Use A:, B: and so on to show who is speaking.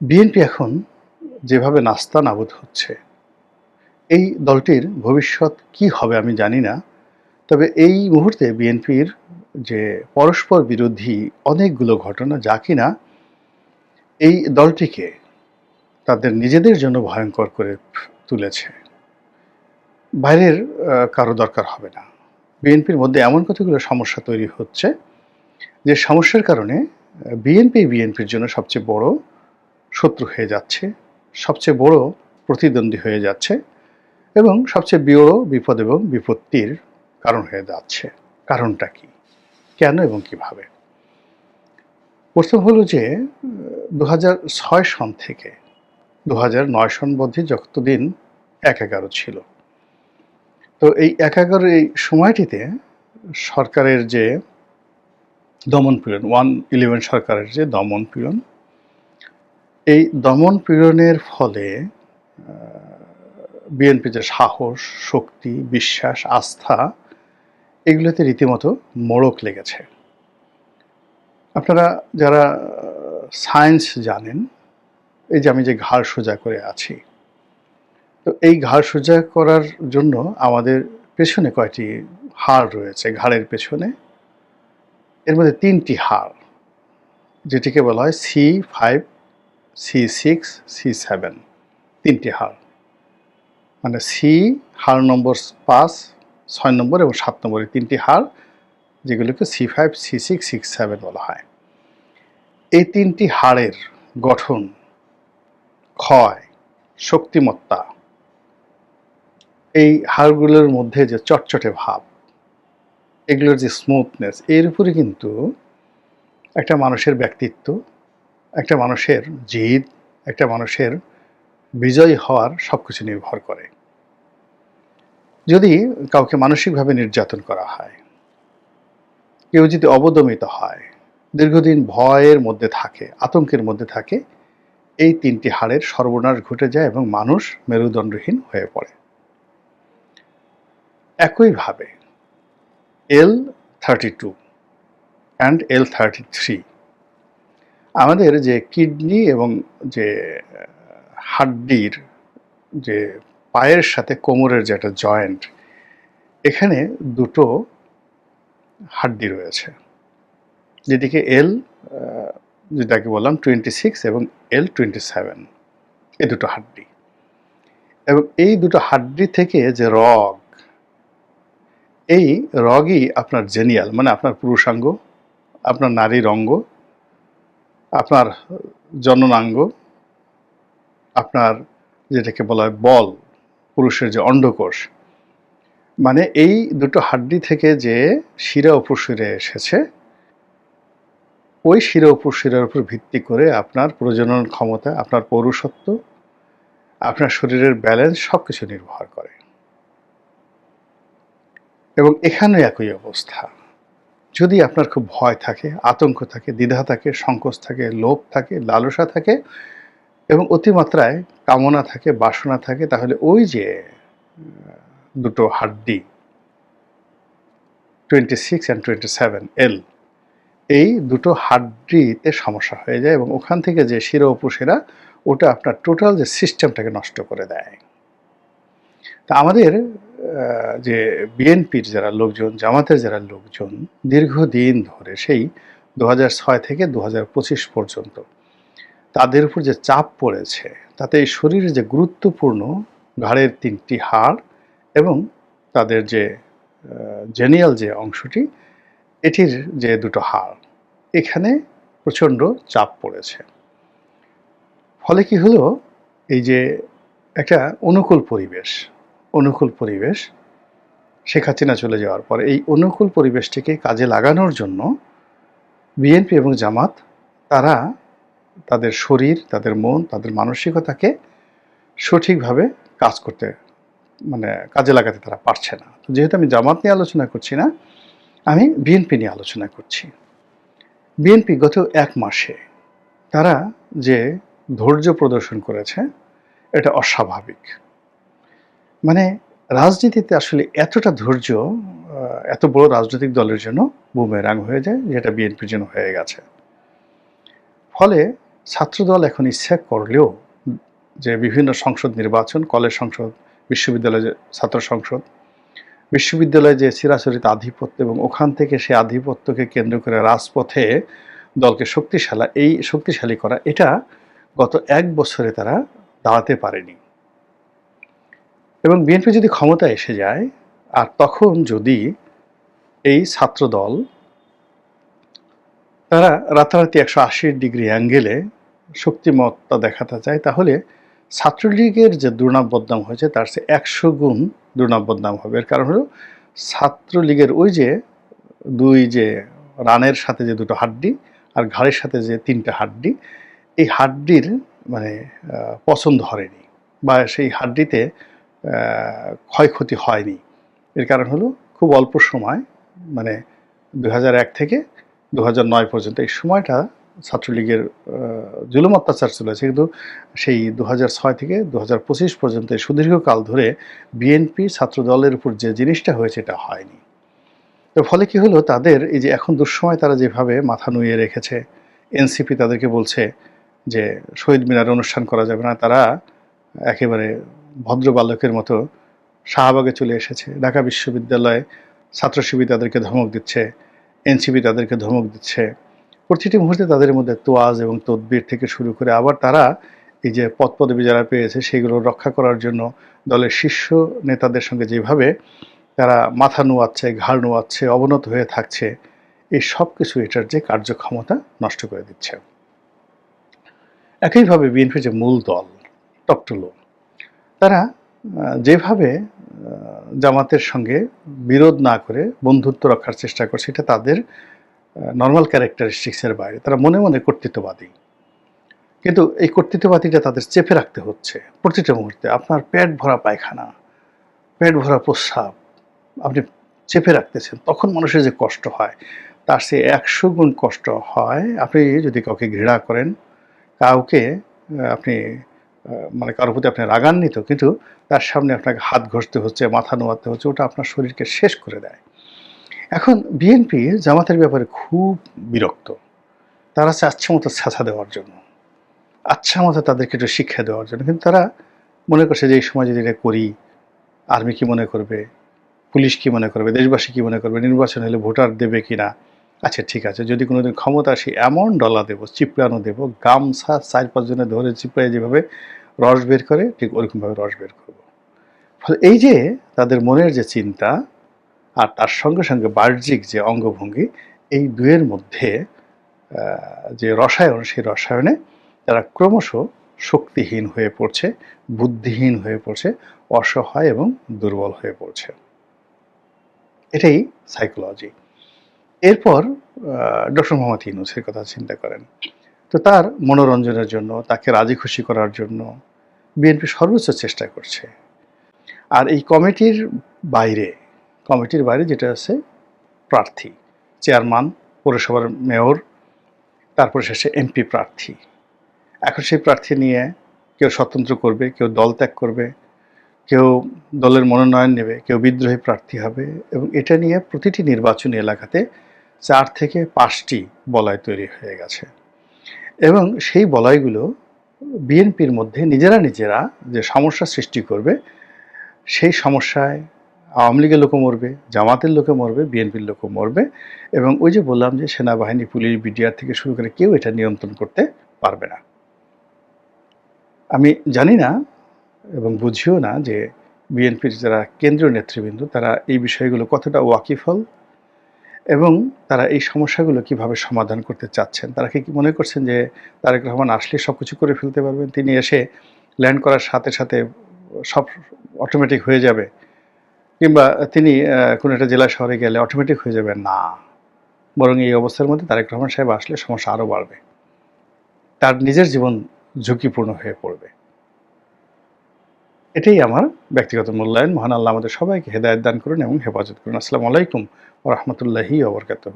A: BNP এখন যেভাবে নাস্তা নাবুদ হচ্ছে, এই দলটির ভবিষ্যৎ কি হবে আমি জানি না, তবে এই মুহূর্তে বিএনপির যে পরস্পর বিরোধী অনেকগুলো ঘটনা যা কিনা, এই দলটিকে তাদের নিজেদের জন্য ভয়ঙ্কর করে তুলেছে। বাইরের কারও দরকার হবে না। বিএনপির মধ্যে এমন কতগুলো সমস্যা তৈরি হচ্ছে, যে সমস্যার কারণে বিএনপি বিএনপির জন্য সবচেয়ে বড় শত্রু হয়ে যাচ্ছে, সবচেয়ে বড় প্রতিদ্বন্দ্বী হয়ে যাচ্ছে এবং সবচেয়ে বড় বিপদ এবং বিপত্তির কারণ হয়ে যাচ্ছে। কারণটা কি? কেন এবং কীভাবে? প্রথম হলো যে দু ছয় সন থেকে দু হাজার নয় সন মধ্যে যতদিন এক এগারো ছিল, তো এই এক এগারো এই সময়টিতে সরকারের যে দমন পীড়ন, ওয়ান ইলেভেন সরকারের যে দমন পীড়ন এই দমন পীড়নের ফলে বিএনপি যে সাহস, শক্তি, বিশ্বাস, আস্থা, এগুলোতে রীতিমতো মোড়ক লেগেছে। আপনারা যারা সায়েন্স জানেন, এই যে আমি যে ঘাড় সোজা করে আছি, তো এই ঘাড় সোজা করার জন্য আমাদের পেছনে কয়টি হাড় রয়েছে? ঘাড়ের পেছনে এর মধ্যে তিনটি হাড়, যেটিকে বলা হয় C five C six C seven তিনটি হাড়। মানে সি হাড় নম্বর পাঁচ, ছয় নম্বর এবং সাত নম্বর এই তিনটি হাড়, যেগুলোকে C five C six six seven বলা হয়। এই তিনটি হাড়ের গঠন, ক্ষয়, শক্তিমত্তা, এই হাড়গুলোর মধ্যে যে চটচটে ভাব, এগুলোর যে স্মুথনেস এর উপরে কিন্তু একটা মানুষের ব্যক্তিত্ব একটা মানুষের জিদ, একটা মানুষের বিজয়ী হওয়ার সব কিছু নির্ভর করে। যদি কাউকে মানসিকভাবে নির্যাতন করা হয়, কেউ যদি অবদমিত হয়, দীর্ঘদিন ভয়ের মধ্যে থাকে, আতঙ্কের মধ্যে থাকে, এই তিনটি হাড়ের সর্বনাশ ঘটে যায় এবং মানুষ মেরুদণ্ডহীন হয়ে পড়ে। একইভাবে L thirty two and L thirty three আমাদের যে কিডনি এবং যে হাড্ডির যে পায়ের সাথে কোমরের যে একটা জয়েন্ট, এখানে দুটো হাড্ডি রয়েছে। যেদিকে এল যেটাকে বললাম টোয়েন্টি সিক্স এবং এল টোয়েন্টি সেভেন এই দুটো হাড্ডি। এবং এই দুটো হাড্ডি থেকে যে রগ, এই রগই আপনার জেনিয়াল মানে আপনার পুরুষাঙ্গ, আপনার নারীর অঙ্গ আপনার জননাঙ্গ, আপনার যেটাকে বলা হয় বল, পুরুষের যে অন্ডকোষ মানে এই দুটো হাড্ডি থেকে যে শিরা উপশিরে এসেছে, ওই শিরা উপশিরার উপর ভিত্তি করে আপনার প্রজনন ক্ষমতা, আপনার পৌরুষত্ব, আপনার শরীরের ব্যালেন্স সব কিছু নির্ভর করে। এবং এখানে একই অবস্থা। যদি আপনার খুব ভয় থাকে, আতঙ্ক থাকে, দ্বিধা থাকে, সংকোচ থাকে, লোভ থাকে, লালসা থাকে এবং অতিমাত্রায় কামনা থাকে, বাসনা থাকে, তাহলে ওই যে দুটো হাড্ডি twenty six and twenty seven L এই দুটো হাড্ডিতে সমস্যা হয়ে যায় এবং ওখান থেকে যে শিরা উপশিরা, ওটা আপনার টোটাল যে সিস্টেমটাকে নষ্ট করে দেয়। তা আমাদের যে বিএনপির যারা লোকজন, জামাতের যারা লোকজন দীর্ঘদিন ধরে সেই দু ছয় থেকে দু পর্যন্ত তাদের উপর যে চাপ পড়েছে, তাতে এই শরীরে যে গুরুত্বপূর্ণ ঘাড়ের তিনটি হাড় এবং তাদের যে জেনিয়াল যে অংশটি, এটির যে দুটো হাড়, এখানে প্রচণ্ড চাপ পড়েছে। ফলে কি হলো? এই যে একটা অনুকূল পরিবেশ অনুকূল পরিবেশ, শেখ হাসিনা চলে যাওয়ার পর এই অনুকূল পরিবেশটিকে কাজে লাগানোর জন্য বিএনপি এবং জামাত, তারা তাদের শরীর, তাদের মন, তাদের মানসিকতাকে সঠিকভাবে কাজ করতে মানে কাজে লাগাতে তারা পারছে না। তো যেহেতু আমি জামাত নিয়ে আলোচনা করছি না, আমি বিএনপি নিয়ে আলোচনা করছি। বিএনপি গত এক মাসে তারা যে ধৈর্য প্রদর্শন করেছে, এটা অস্বাভাবিক। মানে রাজনীতিতে আসলে এতটা ধৈর্য এত বড় রাজনৈতিক দলের জন্য বুমেরাং হয়ে যায়, যেটা বিএনপির জন্য হয়ে গেছে। ফলে ছাত্রদল এখন ইচ্ছা করলেও যে বিভিন্ন সংসদ নির্বাচন, কলেজ সংসদ, বিশ্ববিদ্যালয় ছাত্র সংসদ, বিশ্ববিদ্যালয়ে যে চিরাচরিত আধিপত্য এবং ওখান থেকে সেই আধিপত্যকে কেন্দ্র করে রাজপথে দলকে শক্তিশালা, এই শক্তিশালী করা, এটা গত এক বছরে তারা দাঁড়াতে পারেনি। এবং বিএনপি যদি ক্ষমতা এসে যায়, আর তখন যদি এই ছাত্রদল তারা রাতারাতি একশো আশি ডিগ্রি অ্যাঙ্গেলে শক্তিমত্তা দেখাতে চায়, তাহলে ছাত্রলীগের যে দুর্নাম বদনাম হয়েছে, তার চেয়ে একশো গুণ দুর্নাম বদনাম হবে। এর কারণ হলো ছাত্রলীগের ওই যে দুই যে রানের সাথে যে দুটো হাড্ডি আর ঘাড়ের সাথে যে তিনটা হাড্ডি, এই হাড্ডির মানে পছন্দ হয়নি বা সেই হাড্ডিতে ক্ষয়ক্ষতি হয়নি। এর কারণ হলো খুব অল্প সময় মানে দু থেকে দু পর্যন্ত এই সময়টা ছাত্রলীগের জুলুম অত্যাচার চলেছে কিন্তু সেই দু থেকে দু পর্যন্ত সুদীর্ঘকাল ধরে বিএনপি ছাত্র দলের উপর যে জিনিসটা হয়েছে এটা হয়নি। এর ফলে কি হলো? তাদের এই যে এখন দুঃসময় তারা যেভাবে মাথা নুয়ে রেখেছে, এনসিপি তাদেরকে বলছে যে শহীদ মিনার অনুষ্ঠান করা যাবে না, তারা একেবারে ভদ্র বালকের মতো শাহবাগে চলে এসেছে। ঢাকা বিশ্ববিদ্যালয়ে ছাত্র শিবির তাদেরকে ধমক দিচ্ছে, এনসিপি তাদেরকে ধমক দিচ্ছে। প্রতিটি মুহূর্তে তাদের মধ্যে তোয়াজ এবং তদবির থেকে শুরু করে আবার তারা এই যে পদ পদবি যারা পেয়েছে সেগুলো রক্ষা করার জন্য দলের শীর্ষ নেতাদের সঙ্গে যেভাবে তারা মাথা নোয়াচ্ছে, ঘাড় নোয়াচ্ছে, অবনত হয়ে থাকছে, এই সব কিছু এটার যে কার্যক্ষমতা নষ্ট করে দিচ্ছে। একইভাবে বিএনপি যে মূল দল টপটুলো তারা যেভাবে জামাতের সঙ্গে বিরোধ না করে বন্ধুত্ব রক্ষার চেষ্টা করছে এটা তাদের নর্মাল ক্যারেক্টারিস্টিক্সের বাইরে। তারা মনে মনে কর্তৃত্ববাদী। কিন্তু এই কর্তৃত্ববাদীটা তাদের চেপে রাখতে হচ্ছে। প্রতিটা মুহূর্তে আপনার পেট ভরা পায়খানা, পেট ভরা প্রস্রাব আপনি চেপে রাখতেছেন, তখন মানুষের যে কষ্ট হয়, তার সে একশো গুণ কষ্ট হয়, আপনি যদি কাউকে ঘৃণা করেন, কাউকে আপনি মানে কারোর প্রতি আপনি রাগান্বিত, কিন্তু তার সামনে আপনাকে হাত ঘষতে হচ্ছে, মাথা নোয়াতে হচ্ছে, ওটা আপনার শরীরকে শেষ করে দেয়। এখন বিএনপি জামাতের ব্যাপারে খুব বিরক্ত। তারা চাচ্ছে মতো ছাঁচা দেওয়ার জন্য আচ্ছা মতো তাদেরকে একটু শিক্ষা দেওয়ার জন্য, কিন্তু তারা মনে করছে যে এই সময় যদি এটা করি, আর্মি কি মনে করবে, পুলিশ কি মনে করবে, দেশবাসী কি মনে করবে, নির্বাচন হলে ভোটার দেবে কি না আচ্ছা ঠিক আছে। যদি কোনোদিন ক্ষমতা আসি, এমন ডলা দেবো চিপড়ানো দেবো, গামছা চার পাঁচজনে ধরে চিপড়ায় যেভাবে রস বের করে, ঠিক ওরকমভাবে রস বের করব। ফলে এই যে তাদের মনের যে চিন্তা আর তার সঙ্গে সঙ্গে বাহ্যিক যে অঙ্গভঙ্গি, এই দুয়ের মধ্যে যে রসায়ন, সেই রসায়নে তারা ক্রমশ শক্তিহীন হয়ে পড়ছে, বুদ্ধিহীন হয়ে পড়ছে, অসহায় এবং দুর্বল হয়ে পড়ছে। এটাই সাইকোলজি এরপর ডক্টর মোহাম্মদ ইউনুসের কথা চিন্তা করেন। তো তার মনোরঞ্জনের জন্য, তাকে রাজি খুশি করার জন্য বিএনপি সর্বোচ্চ চেষ্টা করছে। আর এই কমিটির বাইরে কমিটির বাইরে যেটা আছে, প্রার্থী, চেয়ারম্যান, পৌরসভার মেয়র, তারপর শেষে এমপি প্রার্থী। এখন সেই প্রার্থী নিয়ে কেউ স্বতন্ত্র করবে, কেউ দল ত্যাগ করবে, কেউ দলের মনোনয়ন নেবে, কেউ বিদ্রোহী প্রার্থী হবে এবং এটা নিয়ে প্রতিটি নির্বাচনী এলাকাতে চার থেকে পাঁচটি বলয় তৈরি হয়ে গেছে। এবং সেই বলয়গুলো বিএনপির মধ্যে নিজেরা নিজেরা যে সমস্যা সৃষ্টি করবে, সেই সমস্যায় আওয়ামী লীগের লোকও মরবে, জামাতের লোকে মরবে, বিএনপির লোকও মরবে এবং ওই যে বললাম যে সেনাবাহিনী, পুলিশ, বিডিআর থেকে শুরু করে কেউ এটা নিয়ন্ত্রণ করতে পারবে না। আমি জানি না এবং বুঝিও না যে বিএনপির যারা কেন্দ্রীয় নেতৃবৃন্দ, তারা এই বিষয়গুলো কতটা ওয়াকিফল এবং তারা এই সমস্যাগুলো কীভাবে সমাধান করতে চাচ্ছেন? তারা কি মনে করছেন যে তারেক রহমান আসলে সব কিছু করে ফেলতে পারবেন? তিনি এসে ল্যান্ড করার সাথে সাথে সব অটোমেটিক হয়ে যাবে? কিংবা তিনি কোনো একটা জেলা শহরে গেলে অটোমেটিক হয়ে যাবে? না। বরং এই অবস্থার মধ্যে তারেক রহমান সাহেব আসলে সমস্যা আরও বাড়বে। তার নিজের জীবন ঝুঁকিপূর্ণ হয়ে পড়বে। এটাই আমার ব্যক্তিগত মূল্যায়ন। মহান আল্লাহ আমাদের সবাইকে হেদায়ত দান করুন এবং হেফাজত করুন। আসসালামু আলাইকুম ও রহমতুল্লাহি ওবরকাতহ